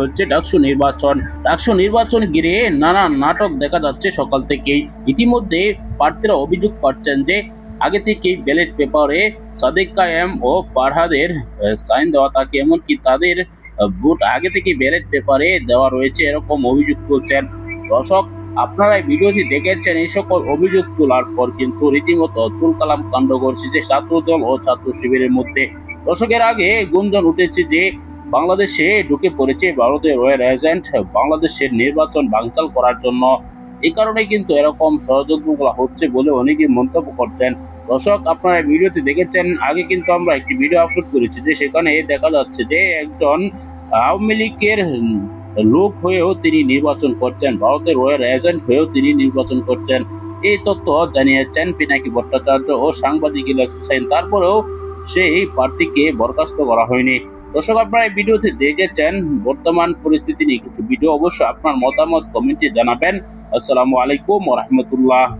হচ্ছে ডাকসু নির্বাচন। ডাকসু নির্বাচন ঘিরে নানা নাটক দেখা যাচ্ছে সকাল থেকেই। ইতিমধ্যে প্রার্থীরা অভিযোগ করছেন যে, আগে থেকেই ব্যালট পেপারে সাদেক কায়েম ও ফারহাদের সাইন দেওয়া থাকে, এমনকি তাদের ভোট আগে থেকে ব্যালট পেপারে দেওয়া রয়েছে এরকম অভিযোগ করছেন দর্শক, আপনারা এই ভিডিওটি দেখেছেন, এই সকল অভিযোগ তোলার পর কিন্তু রীতিমতো তুল কালাম কাণ্ড ঘটছে ছাত্রদল ও ছাত্র শিবিরের মধ্যে। দর্শকের আগে গুঞ্জন উঠেছে যে বাংলাদেশে ঢুকে পড়েছে ভারতের রয়্যাল এজেন্ট। বাংলাদেশের নির্বাচন বানচাল করার জন্য। এই কারণে কিন্তু এরকম ষড়যন্ত্রগুলো হচ্ছে বলে অনেকে মন্তব্য করছেন। দর্শক, আপনারা ভিডিওতে দেখেছেন। আগে কিন্তু আমরা একটি ভিডিও আপলোড করেছি যে সেখানে দেখা যাচ্ছে যে একজন আওয়ামী লীগের লোক হয়েও তিনি নির্বাচন করছেন। ভারতের রয়্যাল এজেন্ট হয়েও তিনি নির্বাচন করছেন। এই তথ্য জানিয়েছেন পিনাকি ভট্টাচার্য ও সাংবাদিক ইলিয়াস হোসেন। তারপরেও সেই প্রার্থীকে বরখাস্ত করা হয়নি। দর্শক, আপনারা এই ভিডিওতে দেখেছেন, বর্তমান পরিস্থিতি নিয়ে কিছু ভিডিও অবশ্যই আপনার মতামত কমেন্টে জানাবেন। আসসালামু আলাইকুম রহমতুল্লাহ।